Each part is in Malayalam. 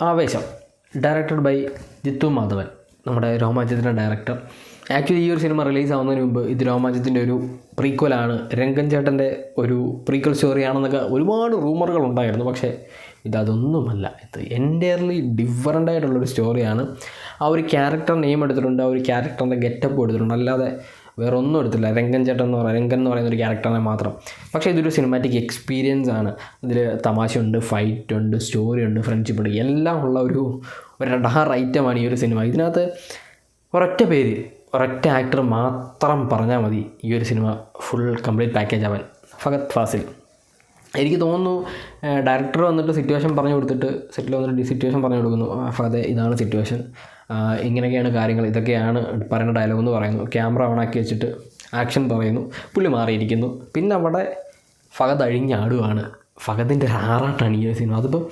ആവേശം. ഡയറക്റ്റഡ് ബൈ ജിത്തു മാധവൻ നമ്മുടെ രോമാഞ്ചത്തിന്റെ ഡയറക്ടർ ആക്ച്വലി ഈ ഒരു സിനിമ റിലീസ് ആവുന്നതിന് മുമ്പ് ഇത് രോമാഞ്ചത്തിന്റെ ഒരു പ്രീക്വലാണ് രംഗൻ ചേട്ടന്റെ ഒരു പ്രീക്വൽ സ്റ്റോറിയാണെന്നൊക്കെ ഒരുപാട് റൂമറുകൾ ഉണ്ടായിരുന്നു. പക്ഷേ ഇതതൊന്നുമല്ല. ഇത് എന്റയർലി ഡിഫറന്റ് ആയിട്ടുള്ളൊരു സ്റ്റോറിയാണ് ആ ഒരു ക്യാരക്ടർ നെയിം എടുത്തിട്ടുണ്ട് ആ ഒരു ക്യാരക്ടറിന്റെ ഗെറ്റപ്പ് എടുത്തിട്ടുണ്ട്. അല്ലാതെ വേറെ ഒന്നും എടുത്തില്ല. രംഗൻ ചേട്ടൻ എന്ന് പറയുന്ന രംഗൻ എന്ന് പറയുന്ന ഒരു ക്യാരക്ടറിനെ മാത്രം. പക്ഷേ ഇതൊരു സിനിമാറ്റിക് എക്സ്പീരിയൻസ് ആണ്. ഇതിൽ തമാശയുണ്ട് ഫൈറ്റ് ഉണ്ട് സ്റ്റോറി ഉണ്ട് ഫ്രണ്ട്ഷിപ്പ് ഉണ്ട് എല്ലാം ഉള്ള ഒരു ഒരു ഐറ്റമാണ് ഈ ഒരു സിനിമ ഇതിനകത്ത് ഒരൊറ്റ പേര് ഒരൊറ്റ ആക്ടർ മാത്രം പറഞ്ഞാൽ മതി ഈ ഒരു സിനിമ ഫുൾ കംപ്ലീറ്റ് പാക്കേജ് ആവാൻ. ഫഗത് ഫാസിൽ. എനിക്ക് തോന്നുന്നു ഡയറക്ടർ വന്നിട്ട് സിറ്റുവേഷൻ പറഞ്ഞു കൊടുത്തിട്ട് സെറ്റിൽ വന്നിട്ട് സിറ്റുവേഷൻ പറഞ്ഞു കൊടുക്കുന്നു. "ആ, ഫഹദെ ഇതാണ് സിറ്റുവേഷൻ ഇങ്ങനെയൊക്കെയാണ് കാര്യങ്ങൾ. ഇതൊക്കെയാണ് പറയുന്ന ഡയലോഗ് എന്ന് പറയുന്നു ക്യാമറ ഓണാക്കി വെച്ചിട്ട് ആക്ഷൻ പറയുന്നു. പുള്ളി മാറിയിരിക്കുന്നു. പിന്നെ അവിടെ ഫഹദ് അഴിഞ്ഞാടുകയാണ് ഫഹദിന്റെ ഒരു ആറാട്ടാണ് ഈ ഒരു അതിപ്പോൾ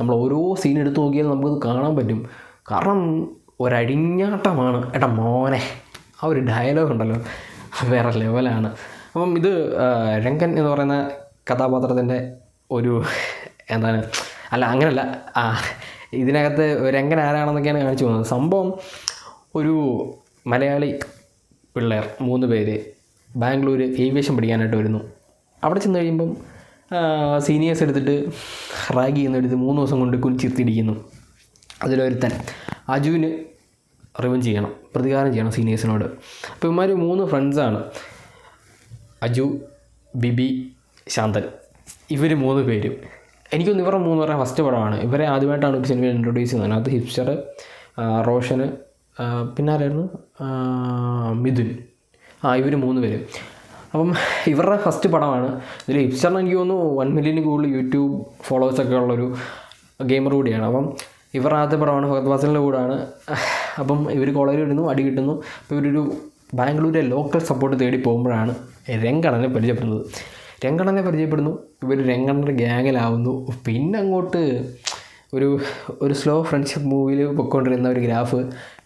നമ്മൾ ഓരോ സീൻ എടുത്തു നോക്കിയാൽ നമുക്കത് കാണാൻ പറ്റും. കാരണം ഒരഴിഞ്ഞാട്ടമാണ്. എടാ മോനെ ആ ഒരു ഡയലോഗ് ഉണ്ടല്ലോ. വേറെ ലെവലാണ് അപ്പം ഇത് രംഗൻ എന്ന് പറയുന്ന കഥാപാത്രത്തിന്റെ ഒരു എന്താണ്? അല്ല അങ്ങനല്ല. ഇതിനകത്ത് രംഗൻ ആരാണെന്നൊക്കെയാണ് കാണിച്ചു പോകുന്നത്. സംഭവം ഒരു മലയാളി പിള്ളേർ മൂന്ന് പേര് ബാംഗ്ലൂർ ഏവിയേഷൻ പഠിക്കാനായിട്ട് വരുന്നു. അവിടെ ചെന്ന് കഴിയുമ്പം സീനിയേഴ്സ് എടുത്തിട്ട് റാഗ് ചെയ്യുന്നെടുത്ത് മൂന്ന് ദിവസം കൊണ്ട് കുനിച്ചിരുത്തിയിരിക്കുന്നു. അതിലൊരുത്തൻ അജുവിന് റിവഞ്ച് ചെയ്യണം പ്രതികാരം ചെയ്യണം സീനിയേഴ്സിനോട്. അപ്പോൾ ഇവന്മാർ മൂന്ന് ഫ്രണ്ട്സാണ് അജു ബിബി ശാന്തൻ. ഇവർ മൂന്ന് പേരും. എനിക്കൊന്ന് ഇവരുടെ മൂന്ന് പറയാൻ ഫസ്റ്റ് പടമാണ്. ഇവരെ ആദ്യമായിട്ടാണ് സിനിമയിൽ ഇൻട്രൊഡ്യൂസ് ചെയ്യുന്നത്. അതിനകത്ത് ഹിപ്സ്റ്റർ റോഷന് പിന്നെ ആരായിരുന്നു? മിഥുൻ. ആ ഇവർ മൂന്ന് പേര്. അപ്പം ഇവരുടെ ഫസ്റ്റ് പടമാണ്. ഇതിൽ ഹിപ്സ്റ്ററിന് എനിക്ക് തോന്നുന്നു വൺ മില്യന് കൂടുതൽ യൂട്യൂബ് ഫോളോവേഴ്സൊക്കെ ഉള്ളൊരു ഗെയിമർ കൂടിയാണ്. അപ്പം ഇവരുടെ ആദ്യത്തെ പടമാണ് ഫഹദ് ഫാസലിന്റെ കൂടാണ്. അപ്പം ഇവർ കോളേജിൽ വരുന്നു അടി കിട്ടുന്നു. അപ്പോൾ ഇവരൊരു ബാംഗ്ലൂരിലെ ലോക്കൽ സപ്പോർട്ട് തേടി പോകുമ്പോഴാണ് രംഗണനെ പരിചയപ്പെടുന്നത്. രംഗണനെ പരിചയപ്പെടുന്നു. ഇവർ രംഗണന്റെ ഗ്യാങ്ങിലാവുന്നു പിന്നെ അങ്ങോട്ട് ഒരു ഒരു സ്ലോ ഫ്രണ്ട്ഷിപ്പ് മൂവിയിൽ പൊയ്ക്കൊണ്ടിരുന്ന ഒരു ഗ്രാഫ്.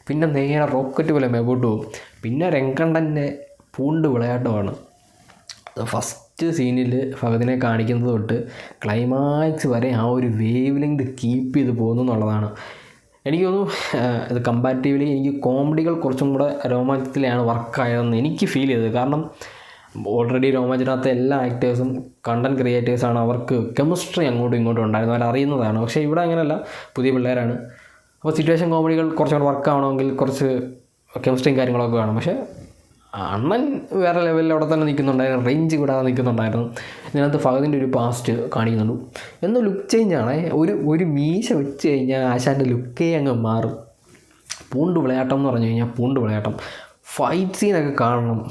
പിന്നെ നേരെ റോക്കറ്റ് പോലെ മേപ്പോട്ട് പോകും. പിന്നെ രംഗണ്ണന്റെ പൂണ്ട് വിളയാട്ടമാണ്. ഫസ്റ്റ് സീനിൽ ഭഗതിനെ കാണിക്കുന്നത് തൊട്ട് ക്ലൈമാക്സ് വരെ ആ ഒരു വേവ് ലെങ്ത് കീപ്പ് ചെയ്ത് പോകുന്നു എന്നുള്ളതാണ്. എനിക്ക് തോന്നുന്നു ഇത് കമ്പാരിറ്റീവ്ലി എനിക്ക് കോമഡികൾ കുറച്ചും കൂടെ രോമാഞ്ചത്തിലാണ് വർക്കായതെന്ന് എനിക്ക് ഫീൽ ചെയ്തത്. കാരണം ഓൾറെഡി രോമാഞ്ചിനകത്തെ എല്ലാ ആക്ടേഴ്സും കണ്ടന്റ് ക്രിയേറ്റേഴ്സാണ് അവർക്ക് കെമിസ്ട്രി അങ്ങോട്ടും ഇങ്ങോട്ടും ഉണ്ടായിരുന്നു. അവർ അറിയുന്നതാണ്. പക്ഷേ ഇവിടെ അങ്ങനെയല്ല. പുതിയ പിള്ളേരാണ്. അപ്പോൾ സിറ്റുവേഷൻ കോമഡികൾ കുറച്ചുകൂടെ വർക്ക് ആവണമെങ്കിൽ കുറച്ച് കെമിസ്ട്രിയും കാര്യങ്ങളൊക്കെ വേണം. പക്ഷേ അണ്ണൻ വേറെ ലെവലിൽ അവിടെ തന്നെ നിൽക്കുന്നുണ്ടായിരുന്നു. റേഞ്ച് വിടാതെ നിൽക്കുന്നുണ്ടായിരുന്നു. ഇതിനകത്ത് ഫഹദിന്റെ ഒരു പാസ്റ്റ് കാണിക്കുന്നുണ്ട്. എന്ന് ലുക്ക് ചേഞ്ച് ആണ്. ഒരു ഒരു മീശ വെച്ച് കഴിഞ്ഞാൽ ആശാന്റെ ലുക്കേ അങ്ങ് മാറും. പൂണ്ട് വിളയാട്ടം എന്ന് പറഞ്ഞു കഴിഞ്ഞാൽ പൂണ്ട് വിളയാട്ടം. ഫൈറ്റ് സീനൊക്കെ കാണണം.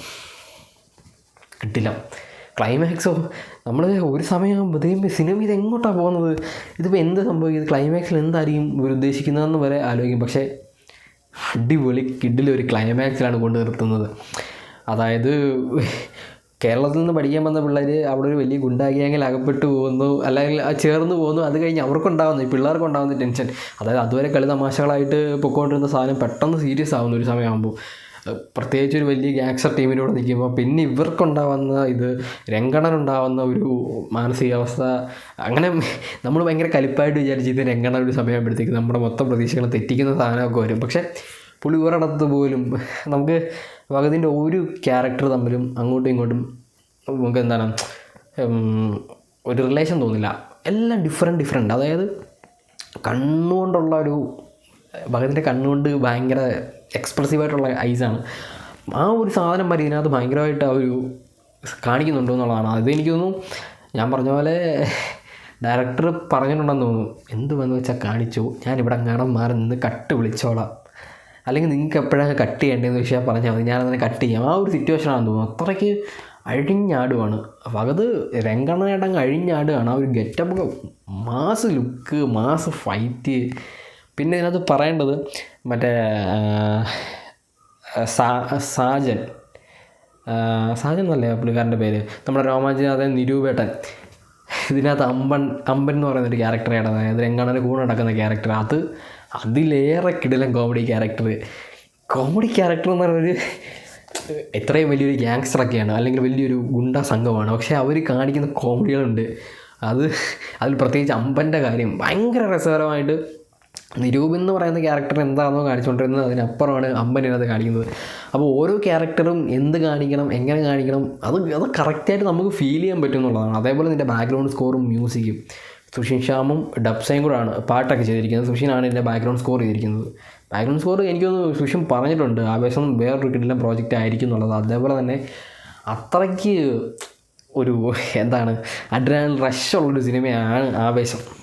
കിട്ടില്ല. ക്ലൈമാക്സോ നമ്മൾ ഒരു സമയമാകുമ്പോഴത്തേക്കും സിനിമ ഇത് എങ്ങോട്ടാണ് പോകുന്നത്? ഇതിപ്പോൾ എന്ത് സംഭവിക്കും? ക്ലൈമാക്സിൽ എന്തായിരിക്കും? ഇവർ ഉദ്ദേശിക്കുന്നതെന്ന് വരെ ആലോചിക്കും. പക്ഷേ അടിപൊളി കിഡിലൊരു ക്ലൈമാക്സിലാണ് കൊണ്ട് നിർത്തുന്നത്. അതായത് കേരളത്തിൽ നിന്ന് പഠിക്കാൻ വന്ന പിള്ളേർ അവിടെ ഒരു വലിയ ഗുണ്ടാഗ്യാങ്ങിൽ അകപ്പെട്ടു പോകുന്നു അല്ലെങ്കിൽ ചേർന്ന് പോകുന്നു. അത് കഴിഞ്ഞ് അവർക്കുണ്ടാകുന്നു ഈ പിള്ളേർക്ക് ഉണ്ടാകുന്ന ടെൻഷൻ. അതായത് അതുവരെ കളി തമാശകളായിട്ട് പൊക്കോണ്ടിരുന്ന സാധനം പെട്ടെന്ന് സീരിയസ് ആവുന്ന ഒരു സമയമാകുമ്പോൾ. പ്രത്യേകിച്ച് ഒരു വലിയ ഗ്യാങ്സ്റ്റർ ടീമിനോട് നിൽക്കുമ്പോൾ പിന്നെ ഇവർക്കുണ്ടാവുന്ന ഇത് രംഗണനുണ്ടാവുന്ന ഒരു മാനസികാവസ്ഥ അങ്ങനെ നമ്മൾ ഭയങ്കര കലിപ്പായിട്ട് വിചാരിച്ച് ഇത് രംഗണ ഒരു സമയമാകുമ്പോഴത്തേക്ക് നമ്മുടെ മൊത്തം പ്രതീക്ഷകൾ തെറ്റിക്കുന്ന സാധനമൊക്കെ വരും. പക്ഷേ പുള്ളി ഒരിടത്ത് പോലും നമുക്ക് ഭഗതിന്റെ ഒരു ക്യാരക്ടർ തമ്മിലും അങ്ങോട്ടും ഇങ്ങോട്ടും നമുക്ക് എന്താണ് ഒരു റിലേഷൻ തോന്നില്ല. എല്ലാം ഡിഫറെന്റ് ഡിഫറെന്റ് അതായത് കണ്ണുകൊണ്ടുള്ള ഒരു ഭഗതിന്റെ കണ്ണുകൊണ്ട് ഭയങ്കര എക്സ്പ്രസീവായിട്ടുള്ള ഐസാണ് ആ ഒരു സാധനം വരെ ഇതിനകത്ത് ഭയങ്കരമായിട്ട് ആ ഒരു കാണിക്കുന്നുണ്ടോ എന്നുള്ളതാണ്. അത് എനിക്ക് തോന്നുന്നു ഞാൻ പറഞ്ഞ പോലെ ഡയറക്ടർ പറഞ്ഞിട്ടുണ്ടെന്ന് തോന്നുന്നു. എന്ത് വന്നു വെച്ചാൽ കാണിച്ചു? ഇവിടെ കാണാൻ മാറി നിന്ന് കട്ട് വിളിച്ചോളാം. അല്ലെങ്കിൽ നിങ്ങൾക്ക് എപ്പോഴാണ് കട്ട് ചെയ്യേണ്ടതെന്ന് വെച്ചാൽ പറഞ്ഞാൽ മതി. ഞാനതിനെ കട്ട് ചെയ്യാം. ആ ഒരു സിറ്റുവേഷനാണെന്ന് തോന്നുന്നു. അത്രയ്ക്ക് അഴിഞ്ഞാടുവാണ്. അപ്പം അത് രംഗണ്ണേട്ടങ്ങ് അഴിഞ്ഞാടുകയാണ് ആ ഒരു getup mass look mass fight പിന്നെ ഇതിനകത്ത് പറയേണ്ടത് മറ്റേ സാജൻ. സാജൻ എന്നല്ലേ പുള്ളിക്കാരന്റെ പേര്? നമ്മുടെ രോമാഞ്ചനാഥൻ നിരൂപേട്ടൻ. ഇതിനകത്ത് അമ്പൻ അമ്പൻ എന്ന് പറയുന്ന ഒരു ക്യാരക്ടർ ക്യാരക്ടറാണ് അതായത് രംഗണന് കൂടെ നടക്കുന്ന ക്യാരക്ടർ അത് അതിലേറെ കിടിലൻ കോമഡി ക്യാരക്ടർ കോമഡി ക്യാരക്ടർ എന്ന് പറയുന്നത് എത്രയും വലിയൊരു ഗ്യാങ്സ്റ്ററൊക്കെയാണ് അല്ലെങ്കിൽ വലിയൊരു ഗുണ്ട സംഘമാണ്. പക്ഷേ അവർ കാണിക്കുന്ന കോമഡികളുണ്ട് അത് അതിൽ പ്രത്യേകിച്ച് അമ്പന്റെ കാര്യം ഭയങ്കര രസകരമായിട്ട് നിരൂപൻ എന്ന് പറയുന്ന ക്യാരക്ടർ എന്താണോ കാണിച്ചുകൊണ്ടിരുന്നത് അതിനപ്പുറമാണ് അമ്പനത് കാണിക്കുന്നത്. അപ്പോൾ ഓരോ ക്യാരക്ടറും എന്ത് കാണിക്കണം എങ്ങനെ കാണിക്കണം അത് അത് കറക്റ്റായിട്ട് നമുക്ക് ഫീൽ ചെയ്യാൻ പറ്റും എന്നുള്ളതാണ്. അതേപോലെ നിന്റെ ബാക്ക്ഗ്രൗണ്ട് സ്കോറും മ്യൂസിക്കും സുഷിൻ ഷാമും ഡബ്സയും കൂടാണ് പാട്ടൊക്കെ ചെയ്തിരിക്കുന്നത്. സുഷിനാണ് എന്റെ ബാക്ക്ഗ്രൗണ്ട് സ്കോർ ചെയ്തിരിക്കുന്നത്. ബാക്ക്ഗ്രൗണ്ട് സ്കോർ എനിക്കൊന്ന് സുഷിൻ പറഞ്ഞിട്ടുണ്ട്. ആവേശം വേറൊരു കിട്ടില്ല പ്രോജക്റ്റ് ആയിരിക്കും എന്നുള്ളത്. അതേപോലെ തന്നെ അത്രയ്ക്ക് ഒരു എന്താണ് അഡ്രാൻ റഷ് ഉള്ളൊരു സിനിമയാണ് ആവേശം.